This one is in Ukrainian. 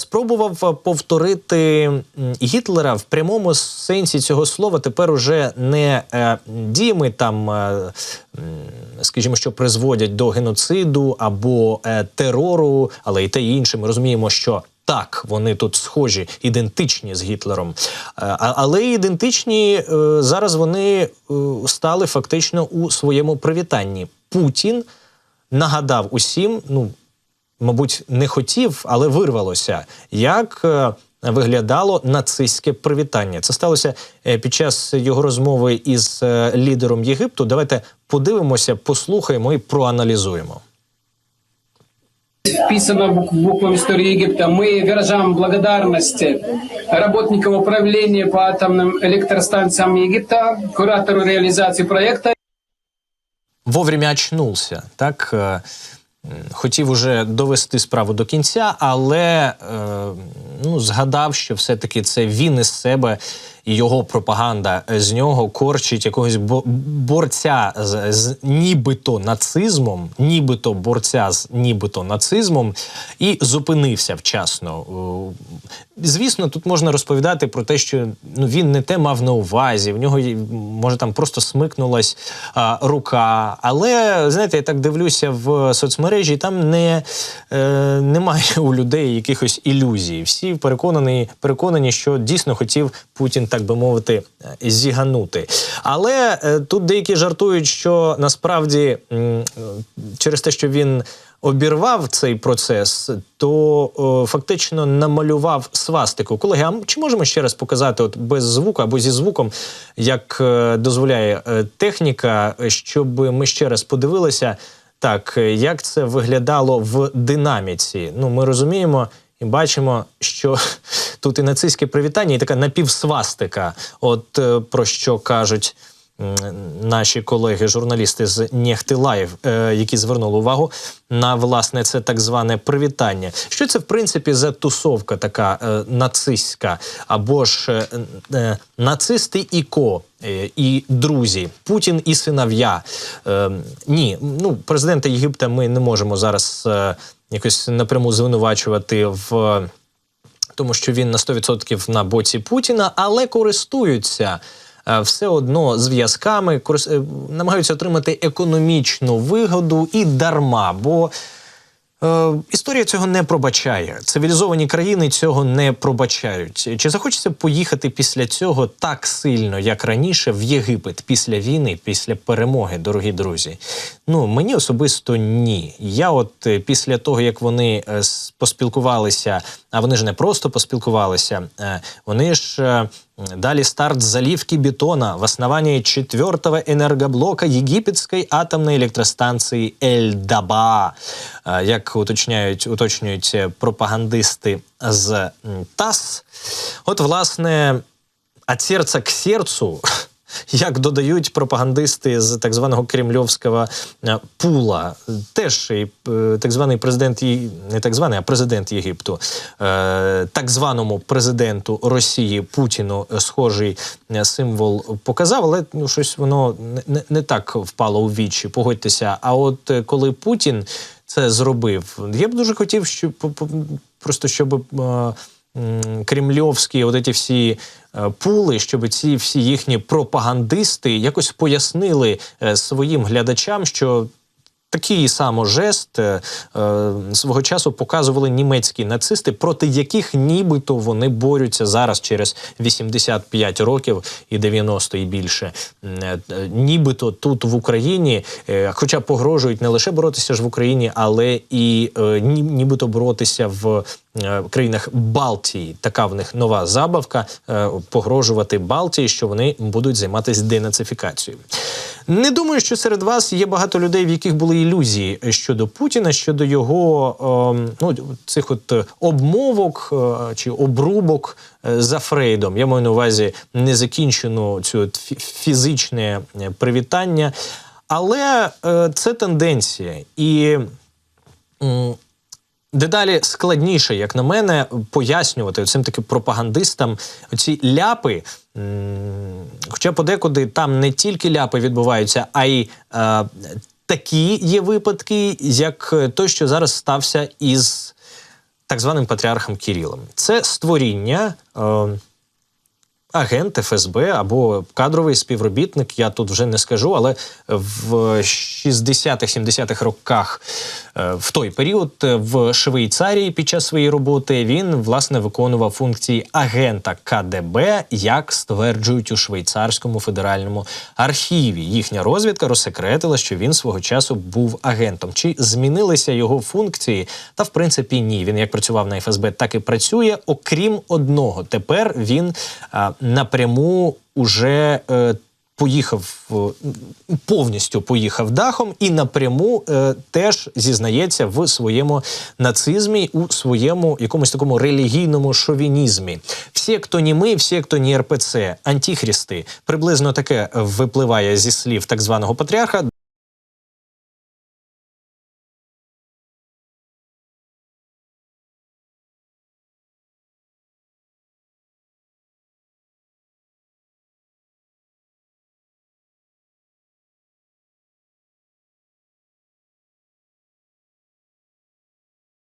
спробував повторити Гітлера в прямому сенсі цього слова. Тепер уже не е, діями там, е, скажімо, що призводять до геноциду або е, терору, але і те і інше. Ми розуміємо, що. Так, вони тут схожі, ідентичні з Гітлером. Е, а- Але ідентичні е, зараз вони е, стали фактично у своєму привітанні. Путін нагадав усім, ну мабуть, не хотів, але вирвалося, як е, виглядало нацистське привітання. Це сталося е, під час його розмови із е, лідером Єгипту. Давайте подивимося, послухаємо і проаналізуємо. вписано бук- буквам истории Египта. Мы выражаем благодарность работникам управления по атомным электростанциям Египта, куратору реализации проекта вовремя очнувся, так. Хотів уже довести справу до кінця, але е, ну, згадав, що все-таки це він із себе і його пропаганда з нього корчить якогось бо- борця з, з нібито нацизмом, нібито борця з нібито нацизмом, і зупинився вчасно. Звісно, тут можна розповідати про те, що ну він не те мав на увазі. В нього може там просто смикнулась а, рука. Але знаєте, я так дивлюся в соцмережі, там не, е, немає у людей якихось ілюзій. Всі переконані, переконані, що дійсно хотів Путін, так би мовити, е, зіганути. Але е, тут деякі жартують, що насправді через те, що він обірвав цей процес, то фактично намалював свастику. Колеги, а чи можемо ще раз показати, от без звуку або зі звуком, як е, дозволяє техніка, щоб ми ще раз подивилися, так як це виглядало в динаміці? Ну, ми розуміємо. І бачимо, що тут і нацистське привітання, і така напівсвастика. От е, про що кажуть наші колеги, журналісти з Нєхти Лайв, е, які звернули увагу на власне це так зване привітання. Що це в принципі за тусовка така е, нацистська, або ж нацисти і ко. І друзі, Путін і синов'я. Е, ні, ну президента Єгипта ми не можемо зараз якось напряму звинувачувати в тому що він на 100% на боці Путіна, але користуються. е, Все одно зв'язками е, намагаються отримати економічну вигоду і дарма, бо історія цього не пробачає. Цивілізовані країни цього не пробачають. Чи захочеться поїхати після цього так сильно, як раніше, в Єгипет після війни, після перемоги, дорогі друзі? Ну мені особисто ні. Я, от е, після того, як вони е, поспілкувалися, а вони ж не просто поспілкувалися, е, вони ж. Дали старт заливки бетона в основании четвертого энергоблока египетской атомной електростанції Ель-Даба. Е, Як уточняють, уточнюють е, пропагандисти з ТАСС. От, власне, от серця к серцю, як додають пропагандисти з так званого кремльовського е, пула, теж е, так званий президент, не так званий, а президент Єгипту, е, так званому президенту Росії Путіну схожий символ показав, але ну, щось воно не, не, так впало у вічі, погодьтеся. А от коли Путін це зробив, я б дуже хотів, щоб просто щоб. Кремльовські от ці всі е, пули, щоб ці всі їхні пропагандисти якось пояснили е, своїм глядачам, що. Такий само жест е, е, свого часу показували німецькі нацисти, проти яких нібито вони борються зараз через 85 років і 90 і більше. Е, е, Нібито тут в Україні, е, хоча погрожують не лише боротися ж в Україні, але і е, ні- нібито боротися в е, країнах Балтії. Така в них нова забавка е, погрожувати Балтії, що вони будуть займатися денацифікацією. Не думаю, що серед вас є багато людей, в яких були ілюзії щодо Путіна, щодо його ем, ну, цих от е, обмовок е, чи обрубок е, за Фрейдом. Я маю на увазі незакінчену цю от фізичне е, привітання. Але е, це тенденція. І дедалі складніше, як на мене, пояснювати цим таким пропагандистам ці ляпи. Хоча подекуди там не тільки ляпи відбуваються, а й е, такі є випадки, як той, що зараз стався із так званим патріархом Кірілом. Це створіння. Е, агент ФСБ або кадровий співробітник, я тут вже не скажу, але в 60-х-70-х роках е, в той період е, в Швейцарії під час своєї роботи він власне виконував функції агента КДБ, як стверджують у швейцарському федеральному архіві. Їхня розвідка розсекретила, що він свого часу був агентом. Чи змінилися його функції? Та в принципі ні. Він як працював на ФСБ, так і працює. Окрім одного, тепер він а, напряму уже. Е, Поїхав е, повністю поїхав дахом і напряму е, теж зізнається в своєму нацизмі, у своєму якомусь такому релігійному шовінізмі. Всі, хто не ми, всі, хто не РПЦ, антихристи, приблизно таке випливає зі слів так званого патріарха.